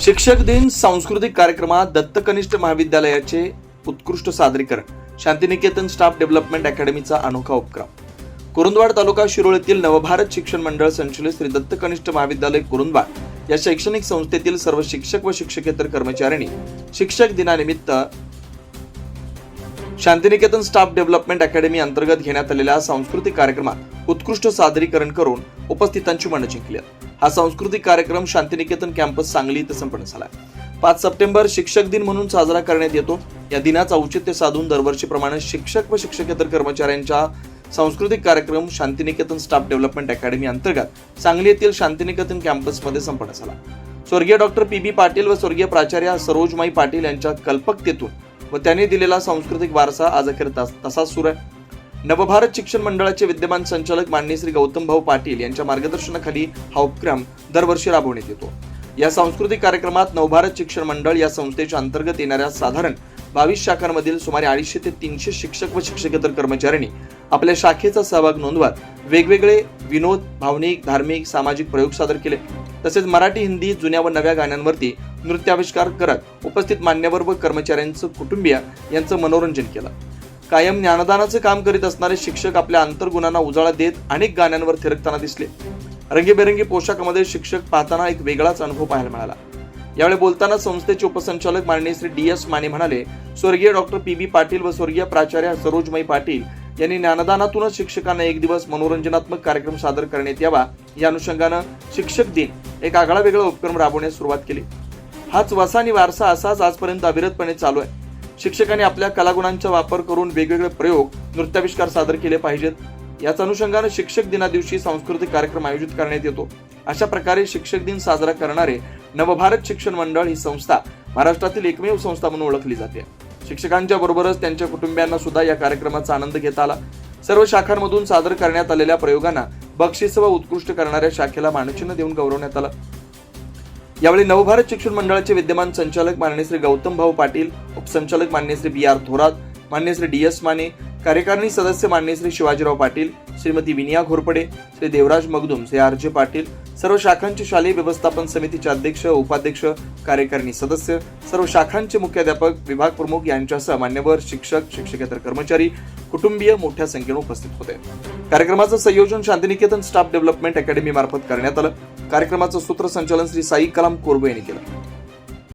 शिक्षक दिन सांस्कृतिक कार्यक्रमात दत्तकनिष्ठ महाविद्यालयाचे उत्कृष्ट सादरीकरण. शांतिनिकेतन स्टाफ डेव्हलपमेंट अकॅडमीचा अनोखा उपक्रम. कुरुंदवाड तालुका शिरोळ येथील नवभारत शिक्षण मंडळ संचलित श्री दत्तकनिष्ठ महाविद्यालय कुरुंदवाड या शैक्षणिक संस्थेतील सर्व शिक्षक व शिक्षकेतर कर्मचाऱ्यांनी शिक्षक दिनानिमित्त शांतिनिकेतन स्टाफ डेव्हलपमेंट अकॅडमी अंतर्गत घेण्यात आलेल्या सांस्कृतिक कार्यक्रमात उत्कृष्ट सादरीकरण करून उपस्थितांची मनं जिंकली हा सांस्कृतिक कार्यक्रम शांतिनिकेतन कॅम्पस सांगली इथं संपन्न झाला पाच सप्टेंबर शिक्षक दिन म्हणून साजरा करण्यात येतो. या दिनाचं औचित्य साधून दरवर्षीप्रमाणे शिक्षक व शिक्षकेतर कर्मचाऱ्यांच्या सांस्कृतिक कार्यक्रम शांतिनिकेतन स्टाफ डेव्हलपमेंट अकॅडमी अंतर्गत सांगली येथील शांतिनिकेतन कॅम्पसमध्ये संपन्न झाला. स्वर्गीय डॉक्टर पी बी पाटील व स्वर्गीय प्राचार्य सरोजमाई पाटील यांच्या कल्पकतेतून व त्यांनी दिलेला सांस्कृतिक वारसा आज अखेर तसाच सुरू आहे. नवभारत शिक्षण मंडळाचे विद्यमान संचालक माननीय श्री गौतम भाऊ पाटील यांच्या मार्गदर्शनाखाली हा उपक्रम दरवर्षी राबवण्यात येतो. या सांस्कृतिक कार्यक्रमात नवभारत शिक्षण मंडळ या संस्थेच्या अंतर्गत येणाऱ्या साधारण बावीस शाखांमधील सुमारे अडीचशे ते तीनशे शिक्षक व शिक्षकेतर कर्मचाऱ्यांनी आपल्या शाखेचा सहभाग नोंदवत वेगवेगळे विनोद भावनिक धार्मिक सामाजिक प्रयोग सादर केले. तसेच मराठी हिंदी जुन्या व नव्या गाण्यांवरती नृत्याविष्कार करत उपस्थित मान्यवर व कर्मचाऱ्यांचं कुटुंबीय यांचं मनोरंजन केलं. कायम ज्ञानदानाचं काम करीत असणारे शिक्षक आपल्या अंतर्गुणांना उजाळा देत अनेक गाण्यांवर थिरकताना दिसले. रंगीबेरंगी पोशाखामध्ये शिक्षक पाहताना एक वेगळाच अनुभव पाहायला मिळाला. यावेळी बोलताना संस्थेचे उपसंचालक माननीय श्री डी एस माने म्हणाले स्वर्गीय डॉक्टर पी. बी. पाटील व स्वर्गीय प्राचार्य सरोजमयी पाटील यांनी ज्ञानदानातूनच शिक्षकांना एक दिवस मनोरंजनात्मक कार्यक्रम सादर करण्यात यावा. या अनुषंगानं शिक्षक दिन एक आगळा वेगळा उपक्रम राबवण्यास सुरुवात केली. हाच वसा आणि वारसा असाच आजपर्यंत अविरतपणे चालू आहे. शिक्षकांनी आपल्या कलागुणांचा वापर करून वेगवेगळे प्रयोग नृत्याविष्कार सादर केले पाहिजेत. याच अनुषंगाने शिक्षक दिना दिवशी सांस्कृतिक कार्यक्रम आयोजित करण्यात येतो. अशा प्रकारे शिक्षक दिन साजरा करणारे नवभारत शिक्षण मंडळ ही संस्था महाराष्ट्रातील एकमेव संस्था म्हणून ओळखली जाते. शिक्षकांच्या बरोबरच त्यांच्या कुटुंबियांना सुद्धा या कार्यक्रमाचा आनंद घेता आला. सर्व शाखांमधून सादर करण्यात आलेल्या प्रयोगांना बक्षीस व उत्कृष्ट करणाऱ्या शाखेला मानचिन्ह देऊन गौरवण्यात आलं. यावेळी नवभारत शिक्षण मंडळाचे विद्यमान संचालक माननीय श्री गौतम भाऊ पाटील उपसंचालक माननीय श्री बी आर थोरात माननीय श्री डी एस माने कार्यकारिणी सदस्य माननीय श्री शिवाजीराव पाटील श्रीमती विनिया घोरपडे श्री देवराज मगदुम श्री आर जे पाटील सर्व शाखांचे शालेय व्यवस्थापन समितीचे अध्यक्ष उपाध्यक्ष कार्यकारिणी सदस्य सर्व शाखांचे मुख्याध्यापक विभाग प्रमुख यांच्यासह मान्यवर शिक्षक शिक्षकेतर कर्मचारी कुटुंबीय मोठ्या संख्येने उपस्थित होते. कार्यक्रमाचं संयोजन शांतिनिकेतन स्टाफ डेव्हलपमेंट अकॅडमी मार्फत करण्यात आलं. कार्यक्रमाचं सूत्रसंचालन श्री साई कलाम कोरबे यांनी केलं.